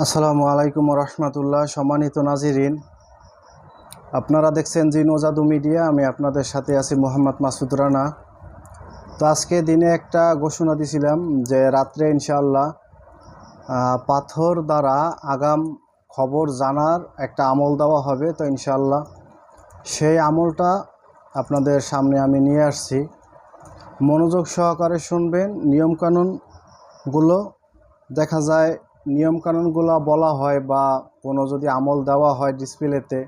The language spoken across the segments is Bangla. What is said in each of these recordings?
আসসালামু আলাইকুম রহমতুল্লাহ সম্মানিত নাজিরিন। আপনারা দেখছেন জি নজাদু মিডিয়া আমি আপনাদের সাথে আছি মোহাম্মদ মাসুদ রানা। তো আজকে দিনে একটা ঘোষণা দিছিলাম যে রাত্রে ইনশাআল্লাহ আহ, পাথর দ্বারা আগাম খবর জানার একটা আমল দেওয়া হবে। তো ইনশাআল্লাহ সেই আমলটা আপনাদের সামনে আমি নিয়ে আসছি। মনোযোগ সহকারে শুনবেন নিয়মকানুনগুলো দেখা যায় নিয়মকানুনগুলো বলা হয় বা কোনো যদি আমল দেওয়া হয় ডিসপ্লেতে,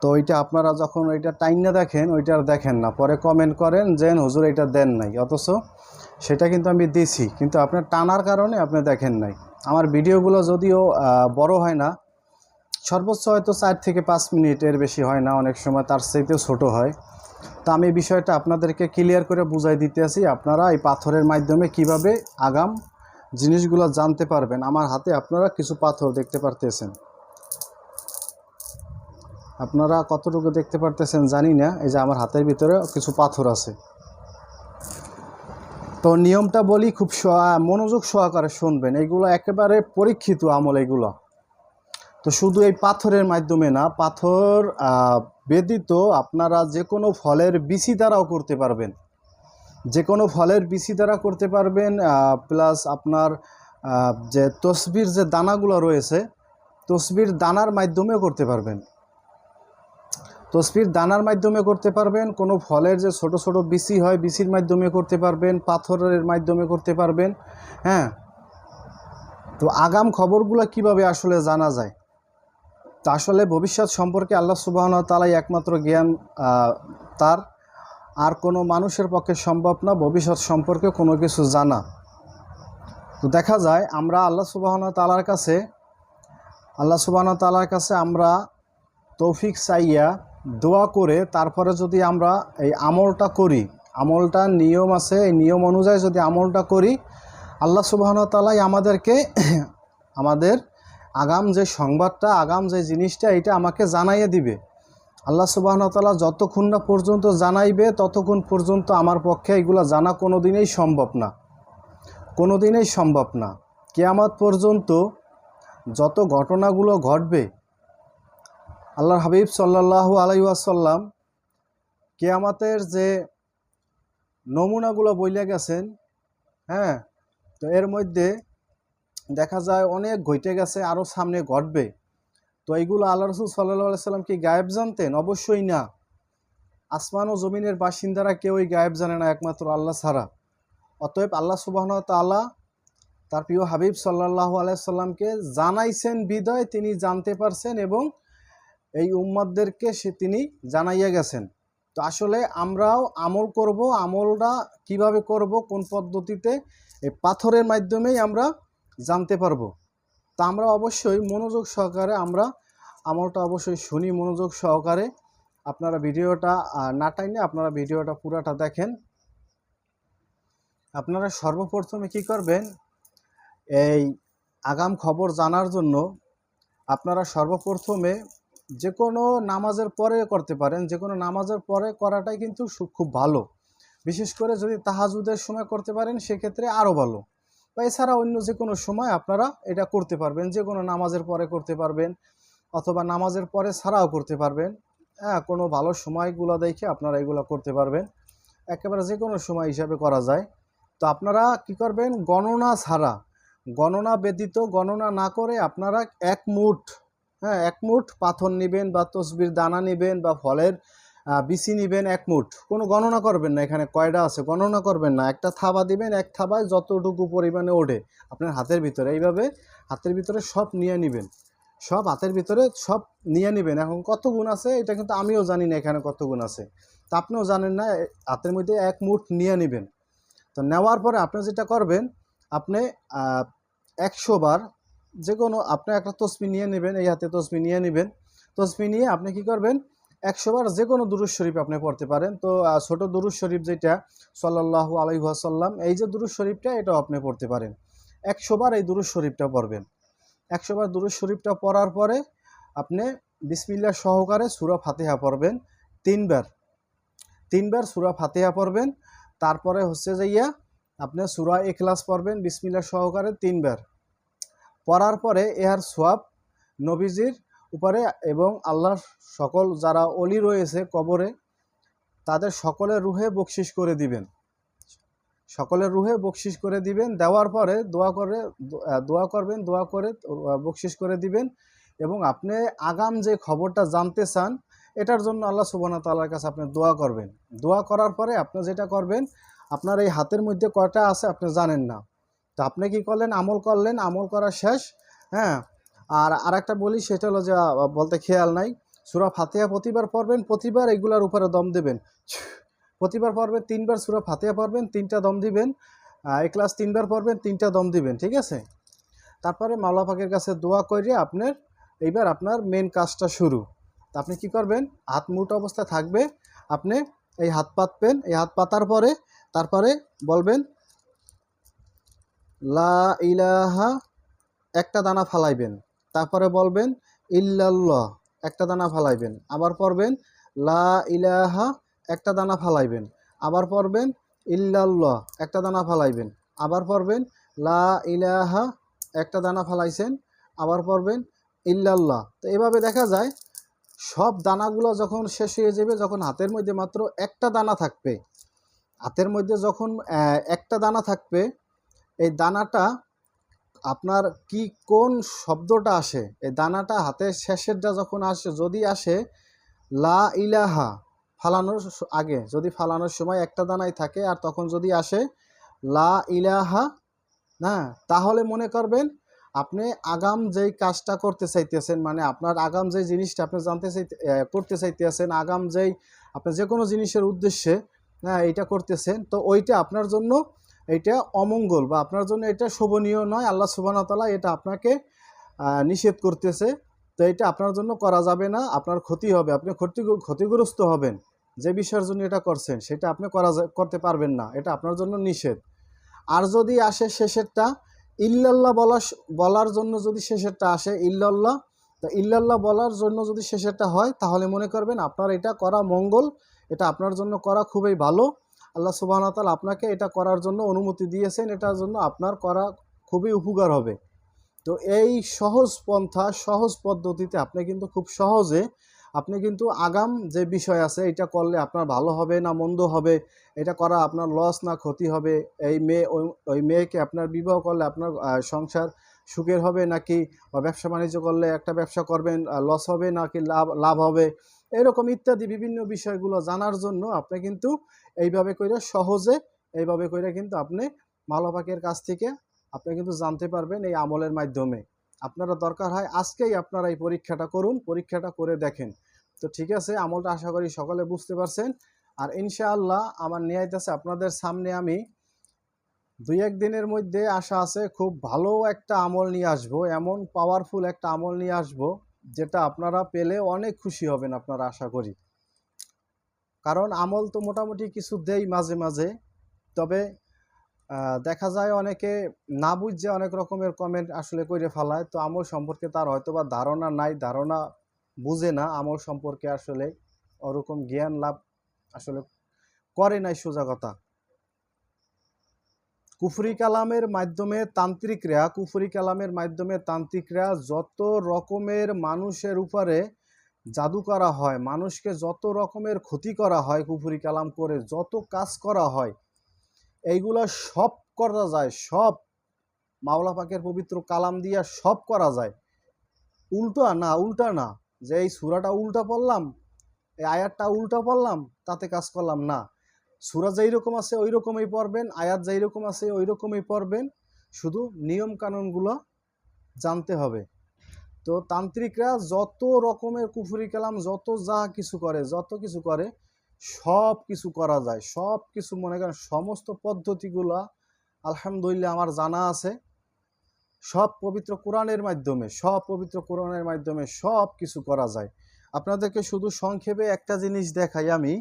তো ওইটা আপনারা যখন ওইটা টাইনা দেখেন, ওইটা আর দেখেন না। পরে কমেন্ট করেন যে, হুজুর, এটা দেন নাই। অথচ সেটা কিন্তু আমি দিছি, কিন্তু আপনার টানার কারণে আপনি দেখেন নাই। আমার ভিডিওগুলো যদিও বড় হয় না, সর্বোচ্চ হয়তো চার থেকে পাঁচ মিনিটের বেশি হয় না, অনেক সময় তার চাইতেও ছোট হয়। তো আমি বিষয়টা আপনাদেরকে ক্লিয়ার করে বুঝাই দিতে আছি আপনারা এই পাথরের মাধ্যমে কীভাবে আগাম জিনিসগুলো জানতে পারবেন। আমার হাতে আপনারা কিছু পাথর দেখতে পারতেছেন। আপনারা কতটুকু দেখতে পারতেছেন জানি না। এই যে আমার হাতের ভিতরে কিছু পাথর আছে। তো নিয়মটা বলি খুব মনোযোগ সহকারে শুনবেন। এইগুলো একেবারে পরীক্ষিত আমল এইগুলো তো শুধু এই পাথরের মাধ্যমে না, পাথর ব্যতীত আপনারা যে কোনো ফলের বিচি দ্বারাও করতে পারবেন। যে কোনো ফলের বিচি দ্বারা করতে পারবেন প্লাস আপনার যে তসবির যে দানাগুলো রয়েছে, তসবির দানার মাধ্যমেও করতে পারবেন। তসবির দানার মাধ্যমে করতে পারবেন, কোনো ফলের যে ছোট ছোট বিচি হয় বিচির মাধ্যমে করতে পারবেন, পাথরের মাধ্যমে করতে পারবেন হ্যাঁ? তো আগাম খবরগুলো কীভাবে আসলে জানা যায়? তা আসলে ভবিষ্যৎ সম্পর্কে আল্লাহ সুবাহন তালাই একমাত্র জ্ঞান তার। আর কোনো মানুষের পক্ষে সম্ভব না, ভবিষ্যৎ সম্পর্কে কোনো কিছু জানা। তো দেখা যায়, আমরা আল্লাহ সুবাহন তালার কাছে, আল্লাহ সুবাহন তালার কাছে আমরা তৌফিক চাইয়া দোয়া করে, তারপরে যদি আমরা এই আমলটা করি, আমলটা নিয়ম আছে, এই নিয়ম অনুযায়ী যদি আমলটা করি, আল্লাহ সুবাহন তালাই আমাদেরকে আমাদের আগাম যে সংবাদটা, আগাম যে জিনিসটা এটা আমাকে জানাইয়ে দিবে। আল্লাহ সুবাহনতালা যতক্ষণ না পর্যন্ত জানাইবে, ততক্ষণ পর্যন্ত আমার পক্ষে এগুলো জানা কোনো দিনেই সম্ভব না। কোনো দিনেই সম্ভব না। কেয়ামত পর্যন্ত যত ঘটনাগুলো ঘটবে, আল্লাহর হাবিব সাল্লাল্লাহু আলাই ওয়াসাল্লাম কেয়ামাতের যে নমুনাগুলো বইলে গেছেন হ্যাঁ তো এর মধ্যে দেখা যায় অনেক ঘটে গেছে আরও সামনে ঘটবে। তো এইগুলো আল্লাহ রসুল সাল্লাহ সাল্লাম কি গায়েব জানতেন? অবশ্যই না। আসমান ও জমিনের বাসিন্দারা কেউই গায়েব জানে না, একমাত্র আল্লাহ ছাড়া। অতএব আল্লাহ সুবাহন তাল্লাহ তার প্রিয় হাবিব সাল্লাহ আলাইসাল্লামকে জানাইছেন বিদয়, তিনি জানতে পারছেন এবং এই উম্মাদদেরকে সে তিনি জানাইয়া গেছেন। তো আসলে আমরাও আমল করব, আমলটা কীভাবে করব, কোন পদ্ধতিতে এই পাথরের মাধ্যমেই আমরা জানতে পারব। তা আমরা অবশ্যই মনোযোগ সহকারে আমরা আমারটা অবশ্যই শুনি, মনোযোগ সহকারে। আপনারা ভিডিওটা না টাইনে আপনারা ভিডিওটা পুরাটা দেখেন। আপনারা সর্বপ্রথমে কি করবেন, এই আগাম খবর জানার জন্য আপনারা সর্বপ্রথমে যে কোনো নামাজের পরে করতে পারেন। যে কোনো নামাজের পরে করাটাই কিন্তু খুব ভালো। বিশেষ করে যদি তাহাজুদের সময় করতে পারেন, সেক্ষেত্রে আরও ভালো। বা এছাড়া অন্য যে কোনো সময় আপনারা এটা করতে পারবেন, যে কোনো নামাজের পরে করতে পারবেন অথবা নামাজের পরে ছাড়াও করতে পারবেন। হ্যাঁ কোনো ভালো সময়গুলো দেখে আপনারা এগুলো করতে পারবেন। একেবারে যে কোনো সময় হিসাবে করা যায়। তো আপনারা কি করবেন? গণনা ছাড়া, গণনা ব্যতীত গণনা না করে আপনারা এক মুঠ হ্যাঁ এক মুঠ পাথর নেবেন বা তসবির, দানা নেবেন বা ফলের বিচি নেবেন এক মুঠ। কোনো গণনা করবেন না, এখানে কয়টা আছে গণনা করবেন না। একটা থাবা দিবেন, এক থাবায় যতটুকু পরিমাণে ওঠে আপনার হাতের ভিতরে। এইভাবে হাতের ভিতরে সব নিয়ে নেবেন। সব হাতের ভিতরে সব নিয়ে নেবেন। এখন কত গুণ আছে, এটা কিন্তু আমিও জানি না এখানে কত গুণ আছে। তা আপনিও জানেন না হাতের মধ্যে এক মুঠ নিয়ে নেবেন। তো নেওয়ার পরে আপনি যেটা করবেন, আপনি একশো বার যে কোনো আপনি একটা তসবি নিয়ে নেবেন, এই হাতে তসবি নিয়ে নেবেন। তসবি নিয়ে আপনি কি করবেন একশো বার যে কোনো দুরুজ শরীফ আপনি পড়তে পারেন। তো ছোট দুরুজ শরীফ যেটা সাল্লাল্লাহু আলাইহি ওয়াসাল্লাম, এই যে দুরুজ শরীফটা, এটাও আপনি পড়তে পারেন। একশো বার এই দুরুজ শরীফটা পড়বেন। একশো বার দুরুজ শরীফটা পড়ার পরে আপনি বিসমিল্লাহ সহকারে সুরা ফাতেহা পড়বেন তিনবার। তিনবার সুরা ফাতেহা পড়বেন, তারপরে হচ্ছে যাইয়া আপনি সুরা এখলাস পড়বেন বিসমিল্লাহ সহকারে তিনবার। পড়ার পরে এহার সোয়াব নবীজির উপরে এবং আল্লাহর সকল যারা অলি রয়েছে কবরে, তাদের সকলের রুহে বকশিস করে দিবেন। সকলের রুহে বকশিস করে দিবেন, দেওয়ার পরে দোয়া করে, দোয়া করবেন, দোয়া করে বকশিস করে দিবেন এবং আপনি আগাম যে খবরটা জানতে চান, এটার জন্য আল্লাহ সুবহানাহু তাআলার কাছে আপনি দোয়া করবেন। দোয়া করার পরে আপনি যেটা করবেন, আপনার এই হাতের মধ্যে কয়টা আছে আপনি জানেন না। তো আপনি কি করলেন? আমল করলেন, আমল করা শেষ হ্যাঁ? আর আরেকটা বলি, সেটা হলো যে বলতে খেয়াল নাই, সুরা ফাতিহা প্রতিবার পড়বেন, প্রতিবার এগুলার উপরে দম দেবেন। প্রতিবার পড়বেন, তিনবার সুরা ফাতিহা পড়বেন, তিনটা দম দিবেন এই ক্লাস তিনবার পড়বেন, তিনটা দম দিবেন, ঠিক আছে? তারপরে মাওলা পাকের কাছে দোয়া করে আপনার, এইবার আপনার মেন কাজটা শুরু। আপনি কি করবেন? হাত মুঠ অবস্থায় থাকবে, আপনি এই হাত পাতবেন, এই হাত পাতার পরে তারপরে বলবেন, লা ইলাহা, একটা দানা ফালাইবেন। তারপরে বলবেন, ইল্লাল্লাহ একটা দানা ফালাইবেন। আবার পড়বেন, লা ইলাহা একটা দানা ফালাইবেন। আবার পড়বেন, ইল্লাল্লাহ একটা দানা ফালাইবেন। আবার পড়বেন, লা ইলাহা একটা দানা ফালাইছেন। আবার পড়বেন, ইল্লাল্লাহ তো এভাবে দেখা যায়, সব দানাগুলো যখন শেষ হয়ে যাবে, যখন হাতের মধ্যে মাত্র একটা দানা থাকবে, হাতের মধ্যে যখন একটা দানা থাকবে, এই দানাটা আপনার কি কোন শব্দটা আসে? এই দানাটা হাতের শেষেরটা যখন আসে, যদি আসে, লা ইলাহা, ফালানোর আগে, যদি ফালানোর সময় একটা দানাই থাকে, আর তখন যদি আসে, লা ইলাহা, না, তাহলে মনে করবেন আপনি আগাম যেই কাজটা করতে চাইতেছেন মানে আপনার আগাম যে জিনিসটা আপনি জানতে চাইতে করতে চাইতেছেন, আগাম যেই আপনি যে কোনো জিনিসের উদ্দেশ্যে হ্যাঁ এইটা করতেছেন, তো ওইটা আপনার জন্য এইটা অমঙ্গল বা আপনার জন্য এটা শোভনীয় নয়। আল্লাহ ওয়া এটা আপনাকে নিষেধ করতেছে। তো এটা আপনার জন্য করা যাবে না, আপনার ক্ষতি হবে। আপনি ক্ষতি, ক্ষতিগ্রস্ত হবেন। যে বিষয়ের জন্য এটা করছেন, সেটা আপনি করা করতে পারবেন না। এটা আপনার জন্য নিষেধ। আর যদি আসে শেষেরটা, ইল্লাল্লাহ বলা বলার জন্য যদি শেষেরটা আসে, ইল্লাল্লাহ, তো ইল্লাল্লাহ বলার জন্য যদি শেষেরটা হয়, তাহলে মনে করবেন আপনার এটা করা মঙ্গল, এটা আপনার জন্য করা খুবই ভালো। আল্লাহ ওয়া আপনাকে এটা করার জন্য অনুমতি দিয়েছেন, এটার জন্য আপনার করা খুবই উপকার হবে। তো এই সহজ পন্থা, সহজ পদ্ধতিতে আপনি কিন্তু খুব সহজে, আপনি কিন্তু আগাম যে বিষয় আছে, এটা করলে আপনার ভালো হবে না মন্দ হবে, এটা করা আপনার লস না ক্ষতি হবে। এই মেয়ে, ওই মেয়েকে আপনার বিবাহ করলে আপনার সংসার সুখের হবে নাকি ব্যবসা বাণিজ্য করলে একটা ব্যবসা করবেন লস হবে নাকি লাভ লাভ হবে? এরকম ইত্যাদি বিভিন্ন বিষয়গুলো জানার জন্য আপনি কিন্তু এইভাবে করে সহজে এইভাবে করে কিন্তু আপনি মালপাকের কাছ থেকে আপনি কিন্তু জানতে পারবেন এই আমলের মাধ্যমে। আপনারা দরকার হয় আজকেই আপনারা এই পরীক্ষাটা করুন, পরীক্ষাটা করে দেখেন। তো ঠিক আছে, আমলটা আশা করি সকলে বুঝতে পারছেন। আর ইনশাআল্লাহ আমার নিয়ে আপনাদের সামনে আমি দুই এক দিনের মধ্যে আশা আছে খুব ভালো একটা আমল নিয়ে আসব, এমন পাওয়ারফুল একটা আমল নিয়ে আসব যেটা আপনারা পেলে অনেক খুশি হবেন আপনারা আশা করি। কারণ আমল তো মোটামুটি কিছু দেই মাঝে মাঝে, তবে দেখা যায় অনেকে না বুঝে অনেক রকমের কমেন্ট আসলে করে ফেলায়, তো আমল সম্পর্কে তার হয়তো বা ধারণা নাই, ধারণা বুঝে না আমল সম্পর্কে আসলে ওরকম জ্ঞান লাভ আসলে করে নাই সোজা কথা। কুফরি কালামের মাধ্যমে তান্ত্রিকরা কুফরি কালামের মাধ্যমে তান্ত্রিকরা যত রকমের মানুষের উপরে জাদু করা হয়, মানুষকে যত রকমের ক্ষতি করা হয় কুফরি কালাম করে, যত কাজ করা হয়, এইগুলা সব করা যায়, সব মাওলা পাকের পবিত্র কালাম দিয়া সব করা যায়। উল্টা না উল্টা না, যে এই সুরাটা উল্টা পড়লাম, এই আয়াতটা উল্টা পড়লাম, তাতে কাজ করলাম না। সুরা যেই রকম আছে ওই রকমই পড়বেন, আয়াত যেই রকম আছে ওই রকমই পড়বেন। শুধু নিয়ম কানুনগুলো জানতে হবে। তো তান্ত্রিকরা যত রকমের কুফুরি কালাম, যত যা কিছু করে, যত কিছু করে, সব কিছু করা যায়। সব কিছু মনে করেন, সমস্ত পদ্ধতিগুলা আলহামদুলিল্লাহ আমার জানা আছে। সব পবিত্র কোরআনের মাধ্যমে, সব পবিত্র কোরআনের মাধ্যমে সব কিছু করা যায়। আপনাদেরকে শুধু সংক্ষেপে একটা জিনিস দেখাই আমি।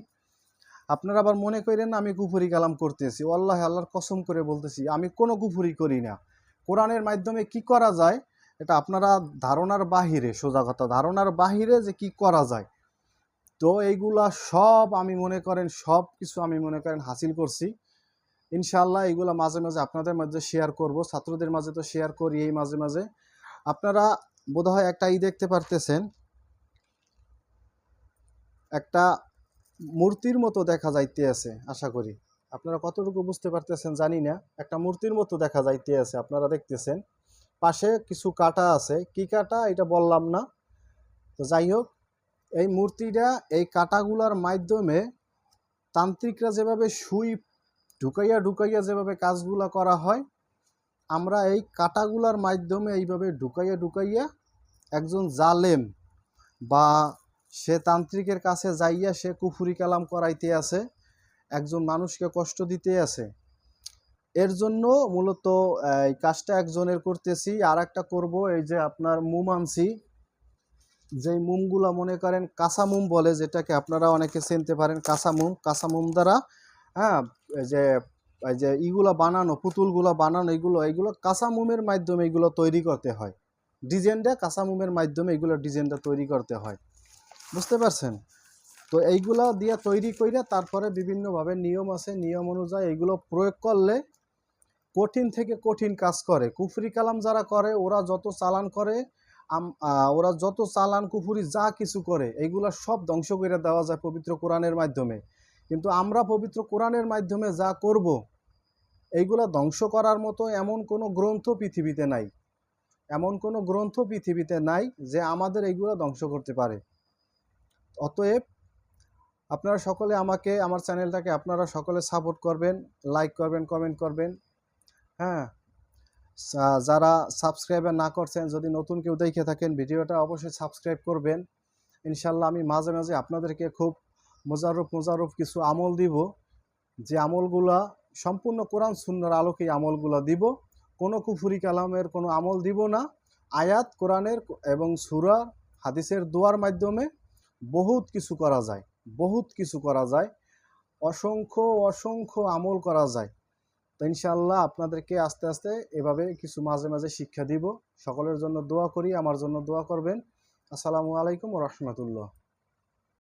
আপনারা আবার মনে করেন আমি কুফুরি কালাম করতেছি। আল্লাহ আল্লাহর কসম করে বলতেছি, আমি কোনো কুফুরি করি না। কোরআনের মাধ্যমে কি করা যায়? এটা আপনারা ধারণার বাহিরে, সোজা কথা, ধারণার বাহিরে যে কি করা যায়। তো এইগুলা সব আমি মনে করেন, সব কিছু আমি মনে করেন হাসিল করছি। ইনশাল্লাহ এইগুলা মাঝে মাঝে আপনাদের মাঝে শেয়ার করব, ছাত্রদের মাঝে তো শেয়ার করি এই মাঝে মাঝে। আপনারা বোধহয় একটা ই দেখতে পারতেছেন। একটা মূর্তির মতো দেখা যাইতে আছে আশা করি। আপনারা কতটুকু বুঝতে পারতেছেন জানি না। একটা মূর্তির মতো দেখা যাইতে আছে আপনারা দেখতেছেন। পাশে কিছু কাটা আছে। কি কাটা? এটা বললাম না। তো যাই হোক, এই মূর্তিটা, এই কাটাগুলার মাধ্যমে তান্ত্রিকরা যেভাবে সুই ঢুকাইয়া ঢুকাইয়া যেভাবে কাজগুলা করা হয়, আমরা এই কাটাগুলার মাধ্যমে এইভাবে ঢুকাইয়া ঢুকাইয়া একজন জালেম বা সে তান্ত্রিকের কাছে যাইয়া সে কুফুরি কালাম করাইতে আছে, একজন মানুষকে কষ্ট দিতে আছে। এর জন্য মূলত, এই কাজটা একজনের করতেছি আর একটা করব, এই যে আপনার মুম আনছি। যেই মুমগুলা মনে করেন কাঁচা মুম বলে, যেটাকে আপনারা অনেকে চিনতে পারেন, কাঁচা মুম। কাঁচা মুম দ্বারা হ্যাঁ যে যে ইগুলা বানানো, পুতুলগুলা বানানো, এগুলো এগুলো কাঁচা মুমের মাধ্যমে এগুলো তৈরি করতে হয়। ডিজাইনটা কাঁচা মুমের মাধ্যমে এগুলো ডিজাইনটা তৈরি করতে হয়। বুঝতে পারছেন? তো এইগুলা দিয়ে তৈরি কইরা তারপরে বিভিন্নভাবে নিয়ম আছে, নিয়ম অনুযায়ী এইগুলো প্রয়োগ করলে কঠিন থেকে কঠিন কাজ করে। কুফরি কালাম যারা করে, ওরা যত চালান করে ওরা যত চালান, কুফুরি যা কিছু করে, এইগুলা সব ধ্বংস করে দেওয়া যায় পবিত্র কোরআনের মাধ্যমে। কিন্তু আমরা পবিত্র কোরআনের মাধ্যমে যা করব, এইগুলা ধ্বংস করার মতো এমন কোনো গ্রন্থ পৃথিবীতে নাই। এমন কোনো গ্রন্থ পৃথিবীতে নাই যে আমাদের এইগুলো ধ্বংস করতে পারে। অতএব আপনারা সকলে আমাকে, আমার চ্যানেলটাকে আপনারা সকলে সাপোর্ট করবেন, লাইক করবেন, কমেন্ট করবেন। হ্যাঁ যারা সাবস্ক্রাইবার না করছেন, যদি নতুন কেউ দেখে থাকেন, ভিডিওটা অবশ্যই সাবস্ক্রাইব করবেন। ইনশাল্লাহ আমি মাঝে মাঝে আপনাদেরকে খুব মোজারফ মোজারফ কিছু আমল দিব, যে আমলগুলা সম্পূর্ণ কোরআন, সুন্নার আলোকে এই আমলগুলা দিব। কোনো কুফুরি কালামের কোনো আমল দিব না। আয়াত, কোরআনের এবং সুরা, হাদিসের দোয়ার মাধ্যমে বহুত কিছু করা যায়, বহুত কিছু করা যায়, অসংখ্য অসংখ্য আমল করা যায়। তো ইনশাল্লাহ আপনাদেরকে আস্তে আস্তে এভাবে কিছু মাঝে মাঝে শিক্ষা দিব। সকলের জন্য দোয়া করি, আমার জন্য দোয়া করবেন। আসসালামু আলাইকুম রহমতুল্লাহ।